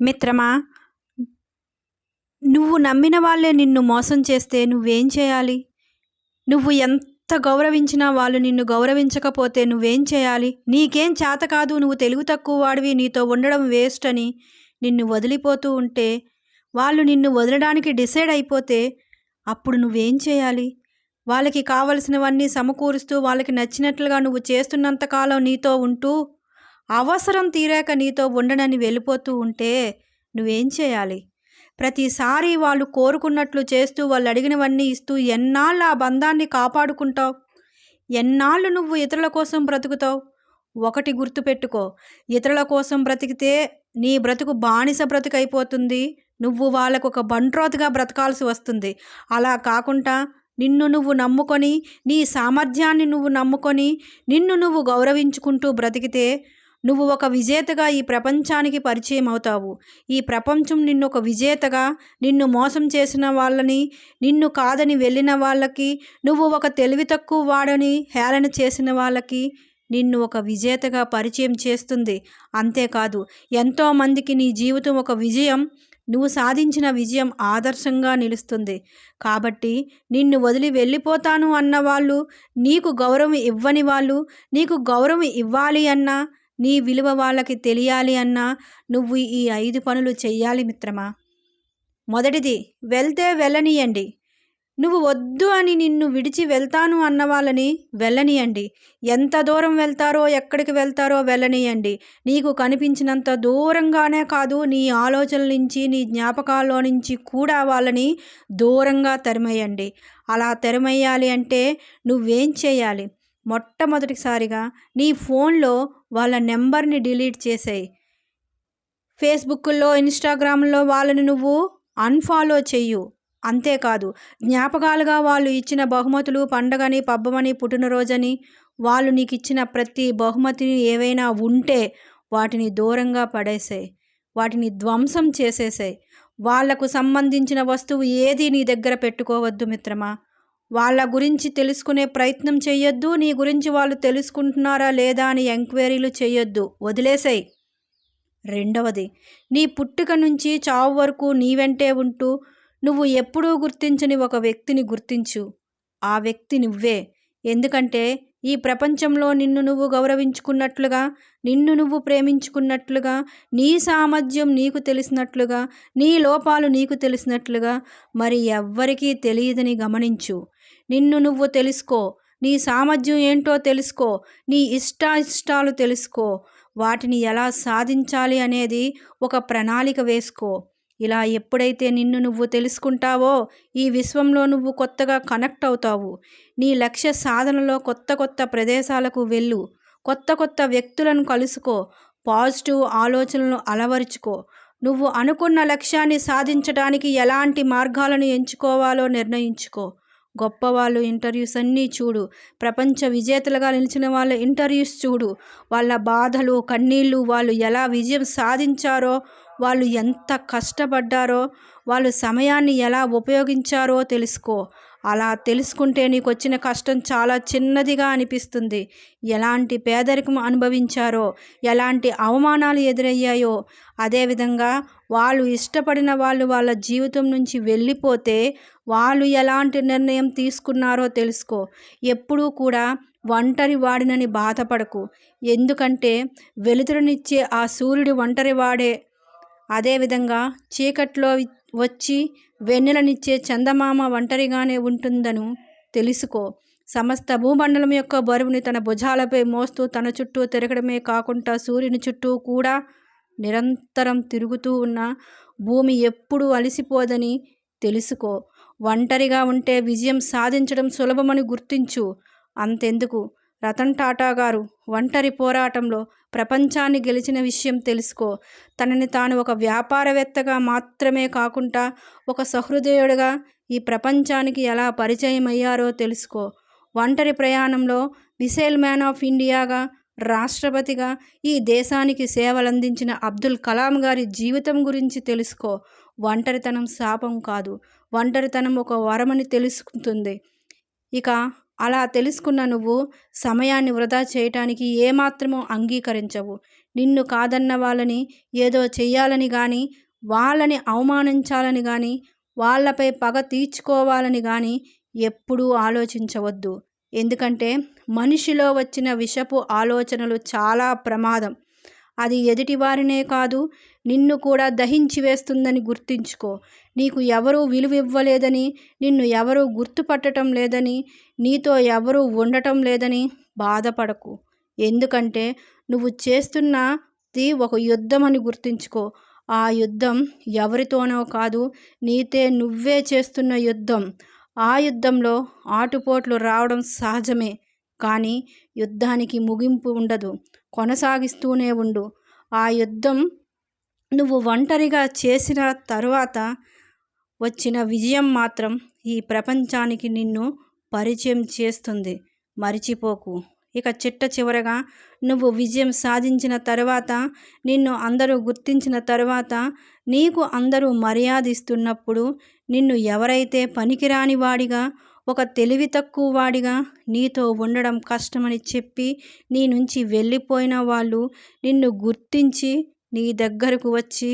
మిత్రమా నువ్వు నమ్మిన వాళ్ళే నిన్ను మోసం చేస్తే నువ్వేం చేయాలి? నువ్వు ఎంత గౌరవించినా వాళ్ళు నిన్ను గౌరవించకపోతే నువ్వేం చేయాలి? నీకేం చేత కాదు నువ్వు తెలుగు తక్కువ వాడివి నీతో ఉండడం వేస్ట్ అని నిన్ను వదిలిపోతూ ఉంటే వాళ్ళు నిన్ను వదలడానికి డిసైడ్ అయిపోతే అప్పుడు నువ్వేం చేయాలి? వాళ్ళకి కావలసినవన్నీ సమకూరుస్తూ వాళ్ళకి నచ్చినట్లుగా నువ్వు చేస్తున్నంతకాలం నీతో ఉంటూ అవసరం తీరాక నీతో ఉండనని వెళ్ళిపోతూ ఉంటే నువ్వేం చేయాలి? ప్రతిసారి వాళ్ళు కోరుకున్నట్లు చేస్తూ వాళ్ళు అడిగినవన్నీ ఇస్తూ ఎన్నాళ్ళు ఆ బంధాన్ని కాపాడుకుంటావు? ఎన్నాళ్ళు నువ్వు ఇతరుల కోసం బ్రతుకుతావు? ఒకటి గుర్తుపెట్టుకో ఇతరుల కోసం బ్రతికితే నీ బ్రతుకు బానిస బ్రతుకైపోతుంది. నువ్వు వాళ్ళకు ఒక బంట్రోతుగా బ్రతకాల్సి వస్తుంది. అలా కాకుండా నిన్ను నువ్వు నమ్ముకొని నీ సామర్థ్యాన్ని నువ్వు నమ్ముకొని నిన్ను నువ్వు గౌరవించుకుంటూ బ్రతికితే నువ్వు ఒక విజేతగా ఈ ప్రపంచానికి పరిచయం అవుతావు. ఈ ప్రపంచం నిన్ను ఒక విజేతగా నిన్ను మోసం చేసిన వాళ్ళని నిన్ను కాదని వెళ్ళిన వాళ్ళకి నువ్వు ఒక తెలివి తక్కువ వాడని హేళన చేసిన వాళ్ళకి నిన్ను ఒక విజేతగా పరిచయం చేస్తుంది. అంతేకాదు ఎంతోమందికి నీ జీవితం ఒక విజయం నువ్వు సాధించిన విజయం ఆదర్శంగా నిలుస్తుంది. కాబట్టి నిన్ను వదిలి వెళ్ళిపోతాను అన్న వాళ్ళు నీకు గౌరవం ఇవ్వని వాళ్ళు నీకు గౌరవం ఇవ్వాలి అన్నా నీ విలువ వాళ్ళకి తెలియాలి అన్నా నువ్వు ఈ ఐదు పనులు చెయ్యాలి మిత్రమా? మొదటిది వెళ్తే వెళ్ళనీయండి. నువ్వు వద్దు అని నిన్ను విడిచి వెళ్తాను అన్న వాళ్ళని వెళ్ళనీయండి. ఎంత దూరం వెళ్తారో ఎక్కడికి వెళ్తారో వెళ్ళనీయండి. నీకు కనిపించినంత దూరంగానే కాదు నీ ఆలోచనల నుంచి నీ జ్ఞాపకాల్లో నుంచి కూడా వాళ్ళని దూరంగా తెరమేయండి. అలా తెరమేయాలి అంటే నువ్వేం చేయాలి మొట్టమొదటిసారిగా నీ ఫోన్లో వాళ్ళ నెంబర్ని డిలీట్ చేసేయి. ఫేస్బుక్లో ఇన్స్టాగ్రామ్లో వాళ్ళని నువ్వు అన్ఫాలో చెయ్యు. అంతేకాదు జ్ఞాపకాలుగా వాళ్ళు ఇచ్చిన బహుమతులు పండగని పబ్బమని పుట్టినరోజని వాళ్ళు నీకు ఇచ్చిన ప్రతి బహుమతిని ఏవైనా ఉంటే వాటిని దూరంగా పడేసాయి. వాటిని ధ్వంసం చేసేసాయి. వాళ్ళకు సంబంధించిన వస్తువు ఏది నీ దగ్గర పెట్టుకోవద్దు మిత్రమా? వాళ్ళ గురించి తెలుసుకునే ప్రయత్నం చేయొద్దు నీ గురించి వాళ్ళు తెలుసుకుంటున్నారా లేదా అని ఎంక్వైరీలు చేయొద్దు వదిలేసాయి. రెండవది నీ పుట్టుక నుంచి చావు వరకు నీ వెంటే ఉంటూ నువ్వు ఎప్పుడూ గుర్తించని ఒక వ్యక్తిని గుర్తించు. ఆ వ్యక్తి నువ్వే. ఎందుకంటే ఈ ప్రపంచంలో నిన్ను నువ్వు గౌరవించుకున్నట్లుగా నిన్ను నువ్వు ప్రేమించుకున్నట్లుగా నీ సామర్థ్యం నీకు తెలిసినట్లుగా నీ లోపాలు నీకు తెలిసినట్లుగా మరి ఎవ్వరికీ తెలియదని గమనించు. నిన్ను నువ్వు తెలుసుకో. నీ సామర్థ్యం ఏంటో తెలుసుకో. నీ ఇష్టాయిష్టాలు తెలుసుకో. వాటిని ఎలా సాధించాలి అనేది ఒక ప్రణాళిక వేసుకో. ఇలా ఎప్పుడైతే నిన్ను నువ్వు తెలుసుకుంటావో ఈ విశ్వంలో నువ్వు కొత్తగా కనెక్ట్ అవుతావు. నీ లక్ష్య సాధనలో కొత్త కొత్త ప్రదేశాలకు వెళ్ళు. కొత్త కొత్త వ్యక్తులను కలుసుకో. పాజిటివ్ ఆలోచనలను అలవరుచుకో. నువ్వు అనుకున్న లక్ష్యాన్ని సాధించడానికి ఎలాంటి మార్గాలను ఎంచుకోవాలో నిర్ణయించుకో. గొప్పవాళ్ళు ఇంటర్వ్యూస్ అన్నీ చూడు. ప్రపంచ విజేతలుగా నిలిచిన వాళ్ళ ఇంటర్వ్యూస్ చూడు. వాళ్ళ బాధలు కన్నీళ్ళు వాళ్ళు ఎలా విజయం సాధించారో వాళ్ళు ఎంత కష్టపడ్డారో వాళ్ళు సమయాన్ని ఎలా ఉపయోగించారో తెలుసుకో. అలా తెలుసుకుంటే నీకు వచ్చిన కష్టం చాలా చిన్నదిగా అనిపిస్తుంది. ఎలాంటి పేదరికం అనుభవించారో ఎలాంటి అవమానాలు ఎదురయ్యాయో అదేవిధంగా వాళ్ళు ఇష్టపడిన వాళ్ళు వాళ్ళ జీవితం నుంచి వెళ్ళిపోతే వాళ్ళు ఎలాంటి నిర్ణయం తీసుకున్నారో తెలుసుకో. ఎప్పుడూ కూడా ఒంటరి వాడినని బాధపడకు. ఎందుకంటే వెలుతురునిచ్చే ఆ సూర్యుడు ఒంటరి వాడే. అదేవిధంగా చీకట్లో వచ్చి వెన్నెలనిచ్చే చందమామ ఒంటరిగానే ఉంటుందను తెలుసుకో. సమస్త భూమండలం యొక్క బరువుని తన భుజాలపై మోస్తూ తన చుట్టూ తిరగడమే కాకుండా సూర్యుని చుట్టూ కూడా నిరంతరం తిరుగుతూ ఉన్న భూమి ఎప్పుడూ అలసిపోదని తెలుసుకో. ఒంటరిగా ఉంటే విజయం సాధించడం సులభమని గుర్తించు. అంతెందుకు? రతన్ టాటా గారు ఒంటరి పోరాటంలో ప్రపంచాన్ని గెలిచిన విషయం తెలుసుకో. తనని తాను ఒక వ్యాపారవేత్తగా మాత్రమే కాకుండా ఒక సహృదయుడిగా ఈ ప్రపంచానికి ఎలా పరిచయం అయ్యారో తెలుసుకో. ఒంటరి ప్రయాణంలో మిసైల్ మ్యాన్ ఆఫ్ ఇండియాగా రాష్ట్రపతిగా ఈ దేశానికి సేవలందించిన అబ్దుల్ కలాం గారి జీవితం గురించి తెలుసుకో. ఒంటరితనం శాపం కాదు. ఒంటరితనం ఒక వరమని తెలుసుకుంటుంది. ఇక అలా తెలుసుకున్న నువ్వు సమయాన్ని వృధా చేయటానికి ఏమాత్రమూ అంగీకరించవు. నిన్ను కాదన్న వాళ్ళని ఏదో చెయ్యాలని కానీ వాళ్ళని అవమానించాలని కానీ వాళ్ళపై పగ తీర్చుకోవాలని కానీ ఎప్పుడూ ఆలోచించవద్దు. ఎందుకంటే మనిషిలో వచ్చిన విషపు ఆలోచనలు చాలా ప్రమాదం. అది ఎదుటివారినే కాదు నిన్ను కూడా దహించి వేస్తుందని గుర్తుంచుకో. నీకు ఎవరూ విలువ ఇవ్వలేదని నిన్ను ఎవరూ గుర్తుపట్టడం లేదని నీతో ఎవరూ ఉండటం లేదని బాధపడకు. ఎందుకంటే నువ్వు చేస్తున్నది ఒక యుద్ధం అని గుర్తుంచుకో. ఆ యుద్ధం ఎవరితోనో కాదు నీతే నువ్వే చేస్తున్న యుద్ధం. ఆ యుద్ధంలో ఆటుపోట్లు రావడం సహజమే కానీ యుద్ధానికి ముగింపు ఉండదు కొనసాగిస్తూనే ఉండు. ఆ యుద్ధం నువ్వు ఒంటరిగా చేసిన తరువాత వచ్చిన విజయం మాత్రం ఈ ప్రపంచానికి నిన్ను పరిచయం చేస్తుంది. మరిచిపోకు. ఇక చిట్ట చివరగా నువ్వు విజయం సాధించిన తర్వాత నిన్ను అందరూ గుర్తించిన తర్వాత నీకు అందరూ మర్యాదిస్తున్నప్పుడు నిన్ను ఎవరైతే పనికిరాని వాడిగా ఒక తెలివి తక్కువ వాడిగా నీతో ఉండడం కష్టమని చెప్పి నీ నుంచి వెళ్ళిపోయిన వాళ్ళు నిన్ను గుర్తించి నీ దగ్గరకు వచ్చి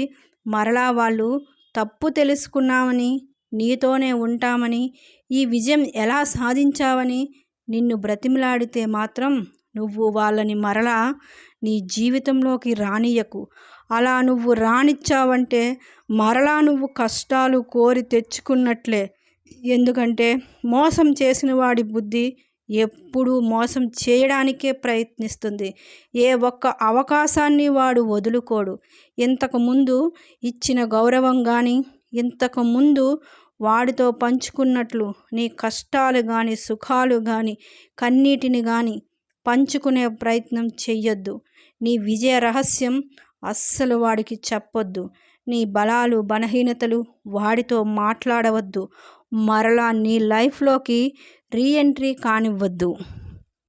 మరలా వాళ్ళు తప్పు తెలుసుకున్నామని నీతోనే ఉంటామని ఈ విజయం ఎలా సాధించావని నిన్ను బ్రతిమలాడితే మాత్రం నువ్వు వాళ్ళని మరలా నీ జీవితంలోకి రానియకు అలా నువ్వు రానిచ్చావంటే మరలా నువ్వు కష్టాలు కోరి తెచ్చుకున్నట్లే. ఎందుకంటే మోసం చేసిన వాడి బుద్ధి ఎప్పుడూ మోసం చేయడానికే ప్రయత్నిస్తుంది. ఏ ఒక్క అవకాశాన్ని వాడు వదులుకోడు. ఇంతకుముందు ఇచ్చిన గౌరవం కానీ ఇంతకుముందు వాడితో పంచుకున్నట్లు నీ కష్టాలు కానీ సుఖాలు కానీ కన్నీటిని కానీ పంచుకునే ప్రయత్నం చెయ్యొద్దు. నీ విజయ రహస్యం అస్సలు వాడికి చెప్పొద్దు. నీ బలాలు బలహీనతలు వాడితో మాట్లాడవద్దు. మరలా నీ లైఫ్లోకి రీఎంట్రీ కానివ్వద్దు.